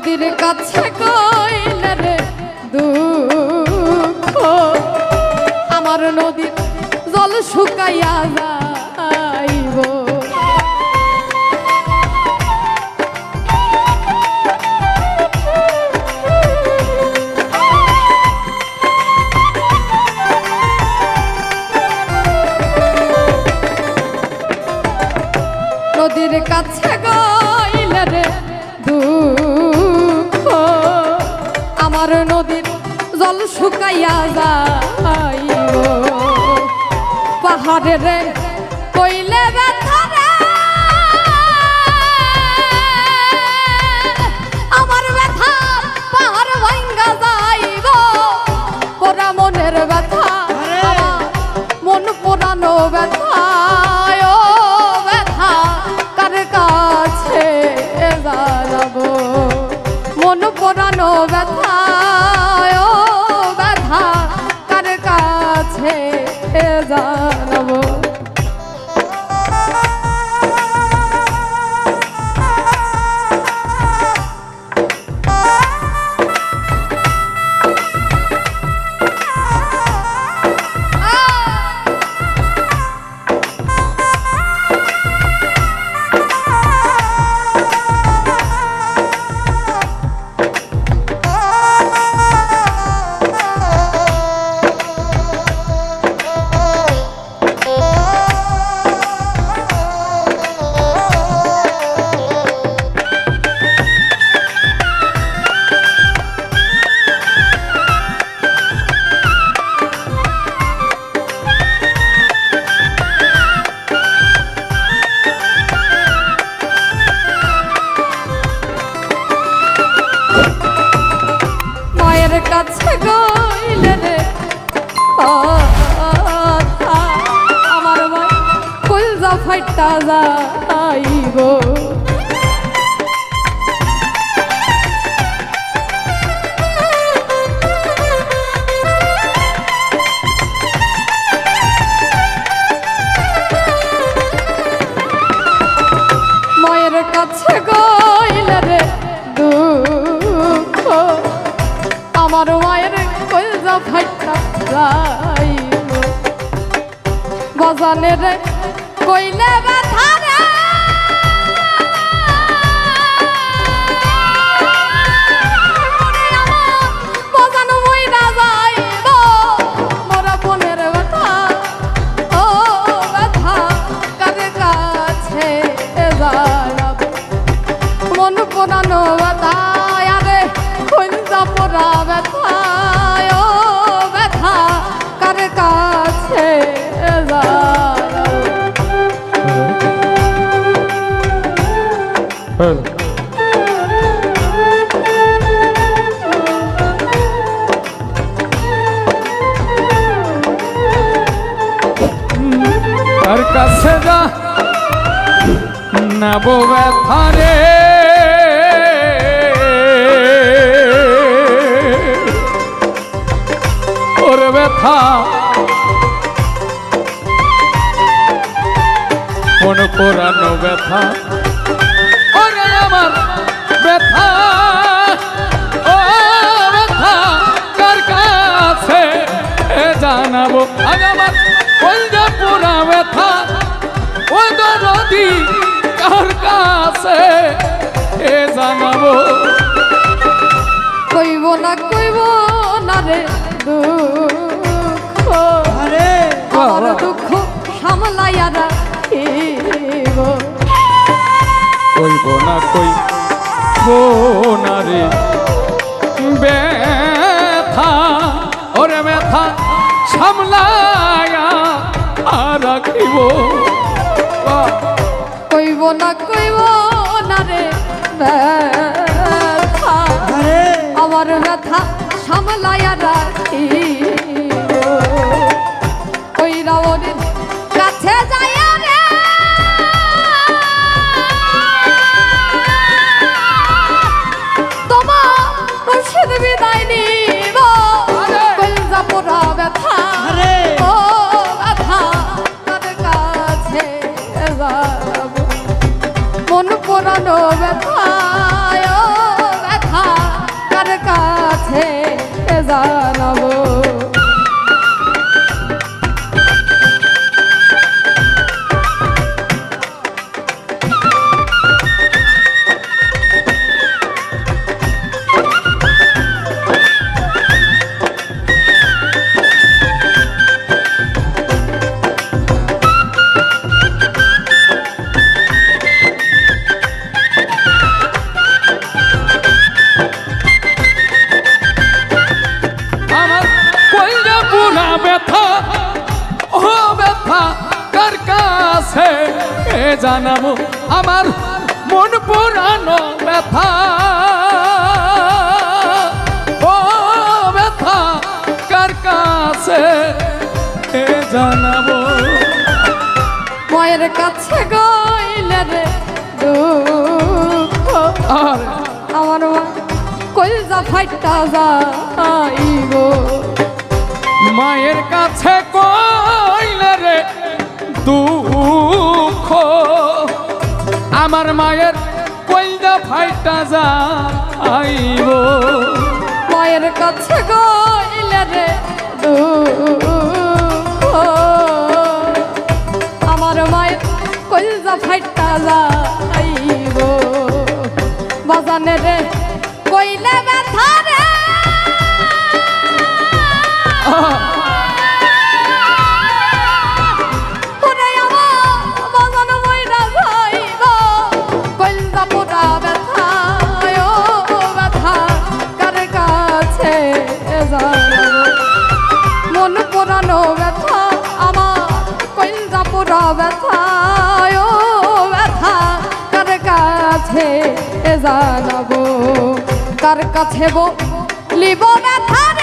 নদীর কাছে কইলে দুঃখ। আমার নদীর জল শুকাইয়া যাইব। নদীর কাছে গইলে আমার নদীর জল শুকাইয়া যাইব। পাহাড়ে রে কইলে ব্যথা আমার ব্যথা পাহাড় ভাঙ্গা যাইব। পোড়া মনের ব্যথা মন পোড়ানো ব্যথা। জানাব যাইব মায়ের কাছে গইলে রে দুঃখ। আমার মায়ের কলজা ফাইটা যাইব। বাজানে রে কইলে ব্যথা পোড়ানো ব্যথায় আরে খুঁজা ব্যথায় ব্যথা কাছে যা নেব ব্যথারে ওর ব্যথা। মন পোড়ানো ব্যথা। ওরে আমার ব্যথা। ও ব্যথা, কার কাছে জানাব? আজ আমার কলজা পোড়া ব্যথা এ জানাব? কইব না কইব না রে। দুঃখ আরে আমার দুঃখ সামলাইয়া রাখিব কইব না কই না রে। ব্যথা ওরে ব্যথা সামলায়া রাখিব। কইব না কইব না রে ব্যথা। আমার ব্যথা সামলাইয়া রাখিব আমার কইলে পুরা ব্যথা, ও ব্যথা কার কাছে? এ জানাব আমার মন পুরানো ব্যথা। ও ব্যথা কার কাছে? এ জানাব। মায়ের কাছে গইলে রে দুঃখ। আর ফাইটা যাইব মায়ের কাছে কইলে দুঃখ। আমার মায়ের কইলদা ফাইটা যাইব। মায়ের কাছে গইলে রে দুঃখ। আমার মায়ের কলজা ফাইটা যাইব। বাজানে রে কইলে ব্যথা রে। কার কাছে লিব ব্যথা